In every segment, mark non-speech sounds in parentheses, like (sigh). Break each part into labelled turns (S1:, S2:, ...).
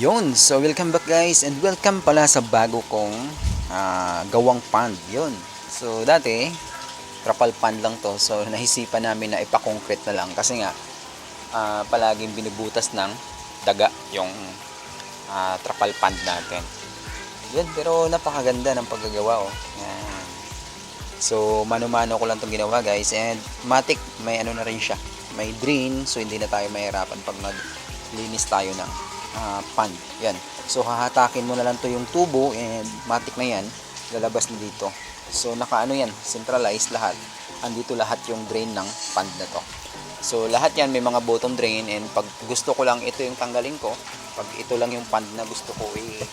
S1: Yun, so welcome back guys and welcome pala sa bago kong ah, gawang pond. Yun. So dati, trapal pond lang to. So (laughs) nahisipan namin na ipa-concrete na lang kasi nga ah, palaging binubutas ng daga yung ah, trapal pond natin. Yun, pero napakaganda ng paggagawa oh. Yan. So mano-mano ko lang itong ginawa guys and matic may ano na rin siya. May drain so hindi na tayo mahirapan pag naglinis tayo ng ah, pan. Yan. So hahatakin mo na lang to yung tubo and matik na yan. Lalabas na dito. So nakaano yan, centralized lahat. Andito lahat yung drain ng pan na to. So lahat yan may mga bottom drain and pag gusto ko lang ito yung tanggalin ko, pag ito lang yung pan na gusto ko i-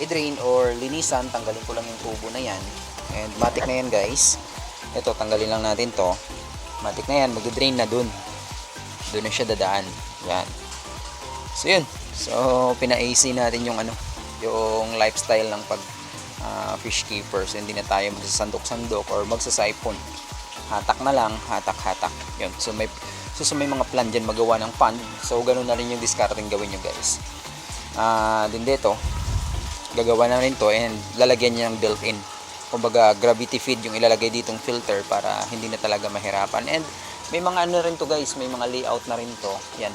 S1: i-drain or linisan, tanggalin ko lang yung tubo na yan. And matik na yan guys. Ito tanggalin lang natin to. Matik na yan, mag-drain na dun. Doon na siya dadaan. Yan. So yun. So pina-AC natin yung ano, yung lifestyle ng pag ah, fish keeper. So hindi na tayo magsasandok-sandok or magsasipon. Hatak na lang, hatak-hatak. Yun. So may so, so may mga plan dyan magawa ng pond. So ganun na rin yung discarding gawin nyo guys. Ah, din dito, gagawa na rin to and lalagyan niya ng built-in. Kumbaga gravity feed yung ilalagay ditong filter para hindi na talaga mahirapan. And may mga ano rin to guys, may mga layout na rin to. Yan.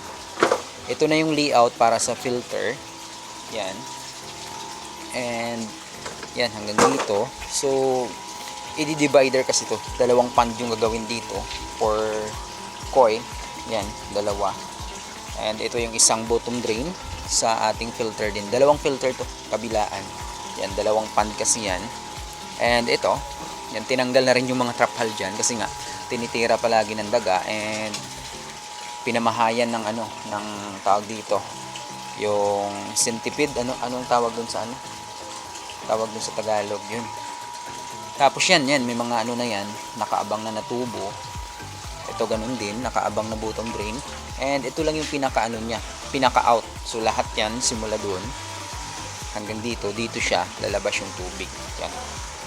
S1: Ito na yung layout para sa filter. Yan. And yan hanggang dito. So i-divider kasi to. Dalawang pond yung gagawin dito for koi. Yan, dalawa. And ito yung isang bottom drain sa ating filter din. Dalawang filter to, kabilaan. Yan, dalawang pan kasi yan. And ito, yan, tinanggal na rin yung mga trap hull dyan kasi nga, tinitira palagi ng daga and pinamahayan ng ano, ng tawag dito. Yung centipede, ano, anong tawag dun sa ano? Tawag dun sa Tagalog, yun. Tapos yan, yan, may mga ano na yan, nakaabang na natubo. Ito ganun din, nakaabang na bottom drain. And ito lang yung pinaka ano niya, pinaka out. So lahat yan simula doon hanggang dito, dito siya lalabas yung tubig. Yan.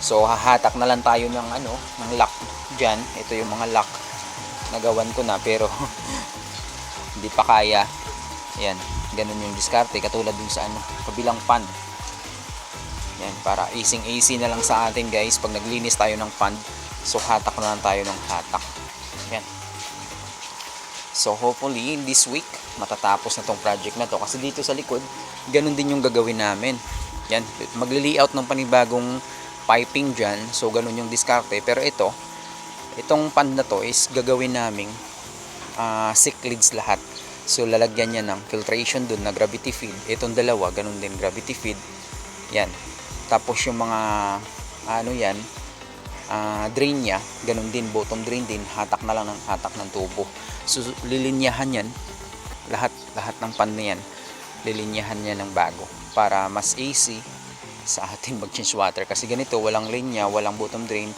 S1: So hahatak na lang tayo ng ano, ng lock diyan. Ito yung mga lock nagawan ko na pero (laughs) hindi pa kaya. Yan, ganun yung diskarte katulad dun sa ano, kabilang pan. Yan, para easing easy na lang sa atin guys pag naglinis tayo ng pan. So hatak na lang tayo ng hatak. Yan. So hopefully in this week matatapos na tong project na to kasi dito sa likod ganun din yung gagawin namin. Yan, magli-layout ng panibagong piping dyan. So ganun yung diskarte. Pero ito, itong pan na to is gagawin naming uh, lids lahat. So lalagyan niya ng filtration dun na gravity feed. Itong dalawa, ganun din gravity feed. Yan. Tapos yung mga ano yan, ah, drain niya, ganun din, bottom drain din, hatak na lang ng hatak ng tubo. So, lilinyahan yan, lahat, lahat ng pan na yan, lilinyahan niya ng bago para mas easy sa atin (laughs) mag-change water. Kasi ganito, walang linya, walang bottom drain,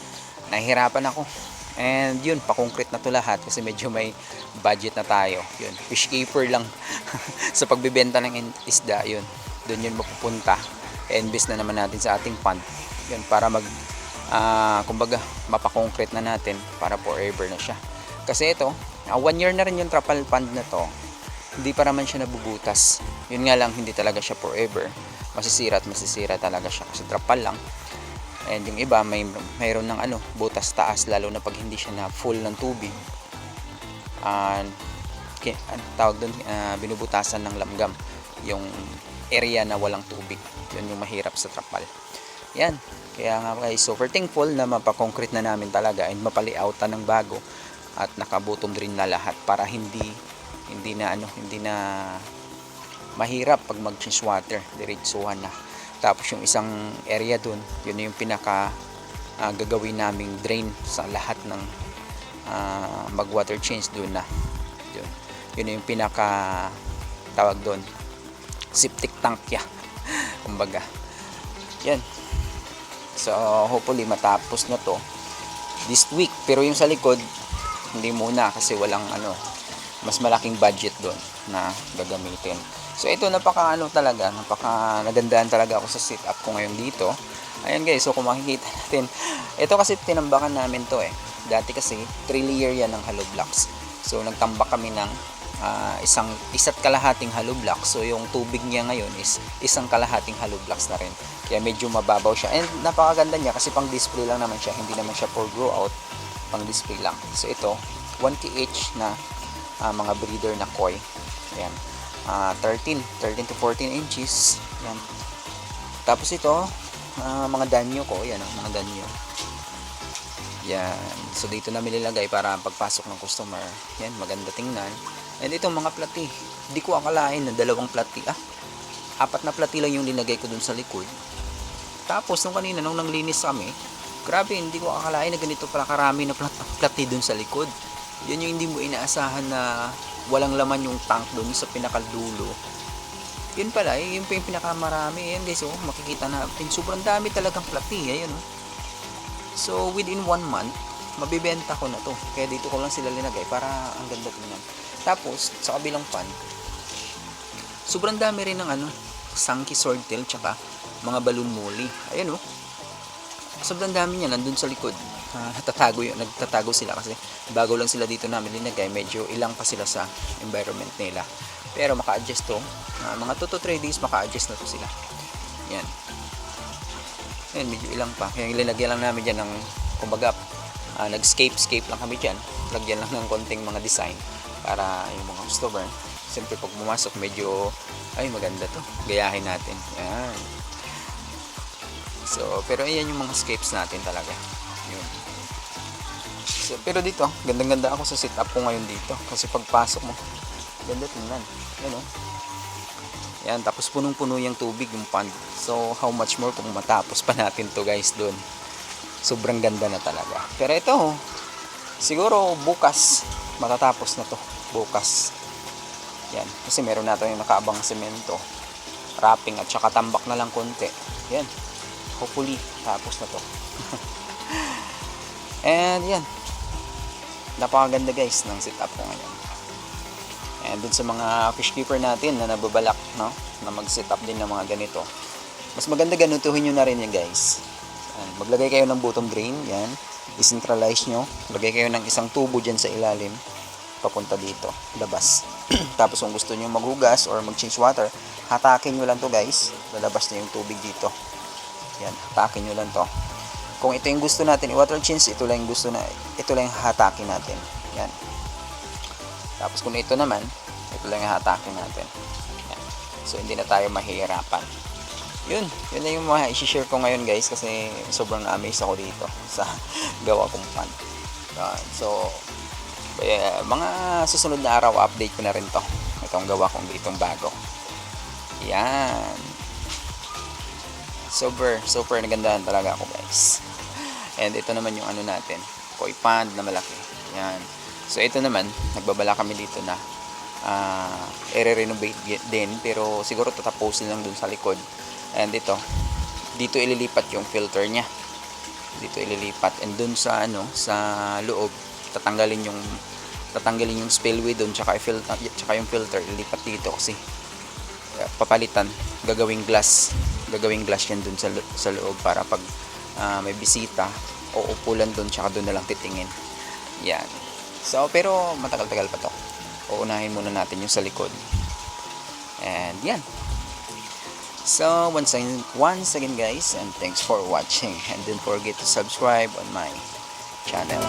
S1: nahihirapan ako. And yun, pa-concrete na to lahat kasi medyo may budget na tayo. Yun, fish keeper lang (laughs) sa pagbibenta ng isda, yun. Doon yun mapupunta. Invest na naman natin sa ating pond. Yun, para mag ah kumbaga mapa-concrete na natin para forever na siya kasi ito ah, one year na rin yung trapal pond na to hindi pa naman siya nabubutas yun nga lang hindi talaga siya forever masisira at masisira talaga siya kasi trapal lang and yung iba may mayroon ng ano butas taas lalo na pag hindi siya na full ng tubig. And ano tawag doon ah, binubutasan ng lamgam yung area na walang tubig. Yun yung mahirap sa trapal. Yan. Kaya nga guys, super thankful na mapakoncrete na namin talaga and mapalioutan ng bago at nakabutong rin na lahat para hindi hindi na ano, hindi na mahirap pag mag-change water, diretsuhan na. Tapos yung isang area dun, yun yung pinaka ah, gagawin naming drain sa lahat ng ah, mag-water change dun na. Yun. Yun yung pinaka tawag doon septic tank ya. (laughs) Kumbaga. Yan. So, hopefully matapos na to this week. Pero yung sa likod, hindi muna kasi walang ano, mas malaking budget doon na gagamitin. So, ito napaka ano talaga, napaka nagandaan talaga ako sa setup ko ngayon dito. Ayan guys, so kung makikita natin, ito kasi tinambakan namin to eh. Dati kasi 3 layer yan ng hollow blocks. So, nagtambak kami ng ah, isang isa't kalahating hollow block. So yung tubig niya ngayon is isang kalahating hollow blocks na rin. Kaya medyo mababaw siya. And napakaganda niya kasi pang display lang naman siya. Hindi naman siya for grow out. Pang display lang. So ito, 1 kh na ah, mga breeder na koi. Ayan. Ah, 13, 13 to 14 inches. Ayan. Tapos ito, ah, mga danyo ko. Ayan, ah, mga danyo. Yan. So dito namin nilagay para pagpasok ng customer. Yan, maganda tingnan. And itong mga plati. Hindi ko akalain na dalawang plati. Ah, apat na plati lang yung linagay ko dun sa likod. Tapos nung kanina nung nanglinis kami, grabe hindi ko akalain na ganito pala karami na plat plati dun sa likod. Yan yung hindi mo inaasahan na walang laman yung tank dun sa pinakadulo. Yun pala, eh, yun pa yung pinakamarami. Yan guys, oh, makikita natin. Sobrang dami talagang plati. Ayan, oh. So, within one month, mabibenta ko na to. Kaya dito ko lang sila linagay para ang ganda tingnan. Tapos, sa kabilang pan, sobrang dami rin ng ano, sangki swordtail, tsaka mga balloon molly. Ayan oh. Sobrang dami niya nandun sa likod. Ah, natatago yun, nagtatago sila kasi bago lang sila dito namin linagay, medyo ilang pa sila sa environment nila. Pero maka-adjust to, ah, mga 2 to 3 days maka-adjust na to sila. Yan. Ayan, medyo ilang pa. Kaya ilalagyan lang namin dyan ng, kumbaga, ah, nag-scape-scape lang kami dyan. Lagyan lang ng konting mga design para yung mga customer. Siyempre, pag pumasok, medyo, ay, maganda to. Gayahin natin. Yan. So, pero ayan yung mga scapes natin talaga. Yun. So, pero dito, gandang-ganda ako sa setup ko ngayon dito. Kasi pagpasok mo, ganda tingnan. Yan oh. Yan, tapos punong-puno yung tubig, yung pond. So, how much more kung matapos pa natin to guys doon. Sobrang ganda na talaga. Pero ito, oh, siguro bukas, matatapos na to. Bukas. Yan, kasi meron na tayong nakaabang semento. Wrapping at saka tambak na lang konti. Yan, hopefully, tapos na to. (laughs) And yan, napakaganda guys ng setup ko ngayon. And dun sa mga fish keeper natin na nababalak, no? Na mag-set up din ng mga ganito. Mas maganda ganutuhin nyo na rin yan guys. Maglagay kayo ng bottom drain, yan. I-centralize nyo. Lagay kayo ng isang tubo dyan sa ilalim. Papunta dito, labas. (clears throat) Tapos kung gusto nyo maghugas or mag-change water, hatakin nyo lang to guys. Lalabas na yung tubig dito. Yan, hatakin nyo lang to. Kung ito yung gusto natin, i-water change, ito lang yung gusto na, ito lang yung hatakin natin. Yan. Tapos kung ito naman, ito lang yung hatakin natin. Yan. So, hindi na tayo mahihirapan. Yun, yun na yung mga isi-share ko ngayon guys kasi sobrang na-amaze ako dito (laughs) sa gawa kong pan. So, kaya, mga susunod na araw update ko na rin to. Itong gawa kong ditong bago. Yan. Super, super nagandahan talaga ako guys. And ito naman yung ano natin, koi pond na malaki. Yan. So ito naman, nagbabala kami dito na uh, i-renovate din pero siguro tatapusin lang dun sa likod. And ito, dito ililipat yung filter niya. Dito ililipat and dun sa ano, sa loob tatanggalin yung tatanggalin yung spillway dun tsaka, i-filter, tsaka yung filter ilipat dito kasi uh, papalitan gagawing glass gagawing glass yan dun sa, lo- sa loob para pag ah, may bisita o upulan dun tsaka dun na lang titingin. Yan. So pero matagal-tagal pa to. Uunahin muna natin yung sa likod. And yan. So once again, once again guys and thanks for watching. And don't forget to subscribe on my channel